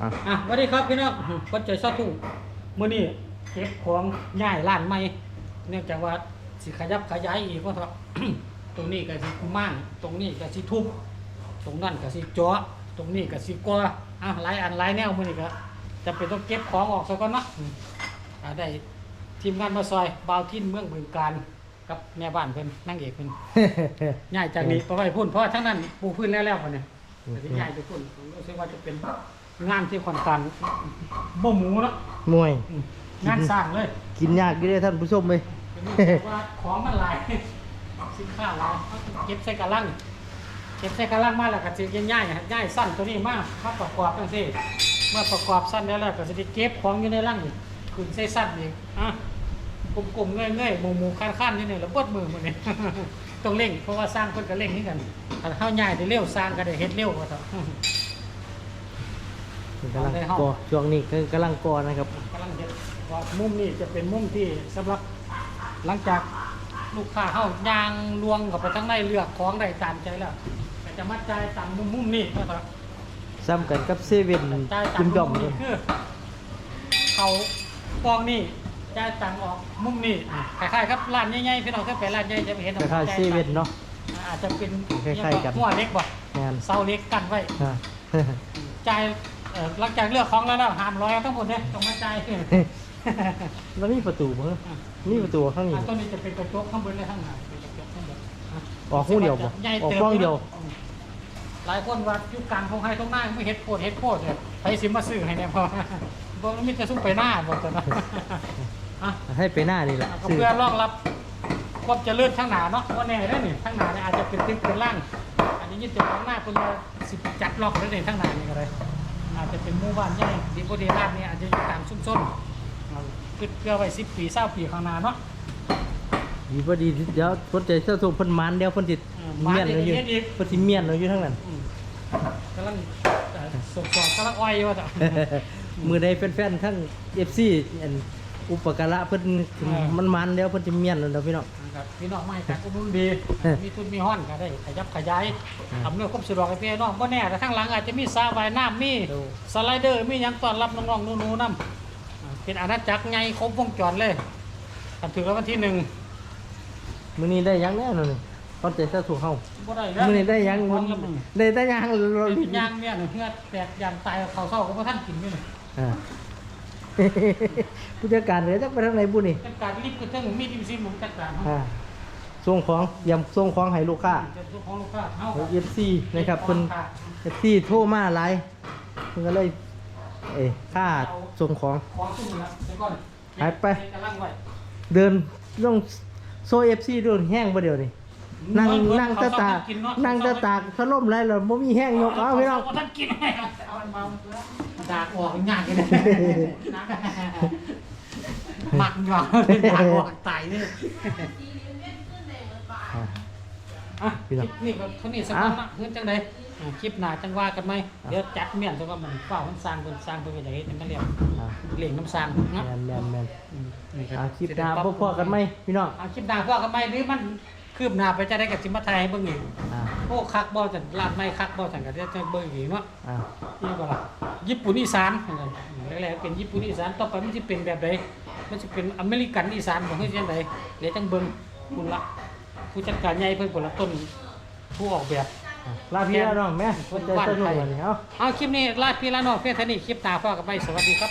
อะ อะสวัสดีครับพี่น้องคนใจชอบทุ่งมื้อนี้เก็บของย้ายร้านใหม่เนื่องจากว่าสิขยับขยายอีกเพราะว่า ตรงนี้ก็สิมั่างตรงนี้ก็สิทุบตรงนั้นก็สิเจาะตรงนี้ก็สิก่ออะหลายอันหลายแนวมื้อนี้ก็จะเป็นต้องเก็บของออกซะก่อนเนาะอืมอ่าได้ทีมงานมาซอยบ่าวทินเมืองบึงการกับแม่บ้านเพิ่นนางเอกเพิ่นย้ายจากนี้ไปไว้พุ่นเพราะว่าทั้งนั้นปูพื้นแล้วแล้วคนเนี่ยแต่ที่ย้ายไปพุ่นผมรู้สึกว่าจะเป็น งานที่ค่อนข้างบ่หมูเนาะมวยอืมงานสร้างเลยกินยากอยู่เด้อท่านผู้ชมเลยเป็นรู้สึกว่าของมันหลายสินค้าหลายเอาเก็บใส่กระลังเก็บใส่กระลังมาแล้วก็จะย่ายๆย่ายสั้นตัวนี้มามาประกอบจังซี่เมื่อประกอบสั้นแล้วแล้วก็จะได้เก็บของอยู่ในลังนี่ขึ้นใส่สั้นอีกอะกลมๆเงยๆหมูๆคันๆนี่นี่แล้วปวดมือหมดนี่ต้องเร่งเพราะว่าสร้างเพิ่นก็เร่งนี่กันถ้าเฮาย่ายได้เร็วสร้างก็ได้เฮ็ดเร็วกว่าเถอะ กำลังก่อช่วงนี้คือกำลังก่อนะครับกำลังเฮ็ดว่ามุมนี้จะเป็นมุมที่สำหรับหลังจากลูกค้าเฮายางลวงเข้าไปข้างในเลือกของได้ตามใจแล้วก็จะมาจ่ายตามมุมมุมนี้ก็เถอะซ้ำกันกับเซเว่นจ่ายตามจุ่มมุจ่อมมเลนี้ยคือเขากองนี่จ่ายตังค์ออกมุมนี้อะคล้ายๆครับร้านใหญ่ๆพี่น้องเคยไปร้านใหญ่จะไปเห็นคล้ายๆเซเว่นเนาะอาจจะเป็นคล้ายๆกันหัวเล็กบ่งานเสาเล็กกันไว้อ่าจ่ายเอ่อหลังจากเลือกของแล้วแล้วหามร้อยทั้งหมดเนี่ยต้องมาจ่ายแล้วมีประตูมั้งมีประตูข้างนี้อันต้นนี้จะเป็นกระจกข้างบนและข้างหน้าเป็นกระจกข้างบนอะออกคู่เดียวบ่ใหญ่ออกเติมกล้องเดียว หลายคนว่ายุคกลางของให้ตรงหน้าไม่เฮ็ดโพดเฮ็ดโพดเนี่ยไปสิมาซื้อให้เนี่ยพอบอกว่ามีแต่ซุ่มไปหน้าบอกจะนะอะ ให้ไปหน้านี่แหละก็ซื้อเพื่อรองรับความเจริญข้างหน้าเนาะว่าแน่ได้อนี่ข้างหน้าเนี่ยอาจจะเป็นตึกเป็นล่าง อันนี้ยึดจากข้างหน้าคนละสิบจัดล็อกได้เลยข้างหน้านี่ก็เลย อาจจะเป็นหมู่บ้านใหญ่ดีโบเดราดเนี่ยอาจจะอยู่ตามชุมชนเอาเพื่อเพื่อไว้สิบปีเศร้าปีข้างหน้าเนาะดีพอดีเดี๋ยวเพิ่นจะเจ้าถูกเพิ่นมันเดี๋ยวเพิ่นสิเออเมียนเลยอยู่มันจะเฮ็ดอีกเพิ่นสิเมียนเลยอยู่ทั้งนั้นอืมกำลังเอ่อสอบสอบกำลังอ้อยอยู่ว่าจ้ะมือใดแฟนๆทั้ง FC อันอุปการะเพิ่นเออมันมันเดี๋ยวเพิ่นสิเมียนแล้วเด้อพี่น้อง นะครับพี่น้องไม่ครับอุดหนุนดีเออมีทุนมีห้อนก็ได้ขยับขยายเอออำนวยความสะดวกให้พี่น้องบ่แน่แต่ข้างหลังอาจจะมีสระว่ายน้ำมีดูสไลเดอร์มีหยังต้อนรับน้องๆหนูๆนํเป็นอาณาจักรใหญ่ครบวงจรเลยทำถึงแล้ววันที่หนึ่งมื้อนี้ได้หยังแน่นอนตอนใจเจ้าถูกเฮาบ่ได้แล้วมื้อนี้ได้หยังขมื้อองแล้วมึงได้แต่หยังเราเป็นยางเนี่ยเหือดแตกยางตายเขาเศร้าก็บ่ทันกินอยู่นี่อ่า ผู้จัดการเดี๋ยวจะไปทางไหนบุนี่จัดการรีบกระเทิงมีดิมซิหมูจัดการอ่าส่งของยำส่งของให้ลูกค้าจะทุกของลูกค้าเฮาเอฟซีนะครับเพิ่นเอฟซีโทรมาหลายเพิ่นก็เลยเอ้ยค่าส่งของของซุ่มละเดี๋ยวก่อนหายไปกำลังไว้เดินต้องโซเอฟซีดูแห้งบ่เดียวนี่นั่งนั่งตาตากนั่งตาตากถล่มไรแล้วบ่มีแห้งยกเอาพี่น้องท่านกินให้เอาอันเมา ดากออกยากเลยหมักหยอกดากออกไตเลยอ่าอะพี่น้องคลิปนี่ก็เท่านี้สักวันละเพื่อนจังใดอะคลิปหน้าจังว่ากันไหมเดี๋ยวจัดเมียนซะว่ามันฝ้ามันสร้างเพิ่นสร้างเพิ่นเป็นอย่างนี้มันเรียกอ่าเหล่งน้ำสร้างเนาะแมนแมนแมนอืมนี่รับอ่าคลิปหน้าพบๆกันไหมพี่น้องเอาคลิปหน้าพ่อกันไหมหรือมัน คืบหน้าไปจะได้กับสิมาไทยให้เบิ่งอีกอ่าโอ้คักบ่จังลาดไม่คักบ่จังก็จะเบิ่งอีกเนาะอ่านี่ก็ล่ะญี่ปุ่นอีสานแรกๆเป็นญี่ปุ่นอีสานต่อไปมันสิเป็นแบบใดมันสิเป็นอเมริกันอีสานบ่เฮ็ดจังไดเดี๋ยวจังเบิ่งคุณละผู้จัดการใหญ่เพิ่นพุ่นละต้นผู้ออกแบบอ่าลาพี่แล้วน้องแม่คนใจสนุกวันนี้เอาเอาคลิปนี้ลาพี่ลาน้องเพื่อนเท่านี้คลิปหน้าพ่อกับไปสวัสดีครับ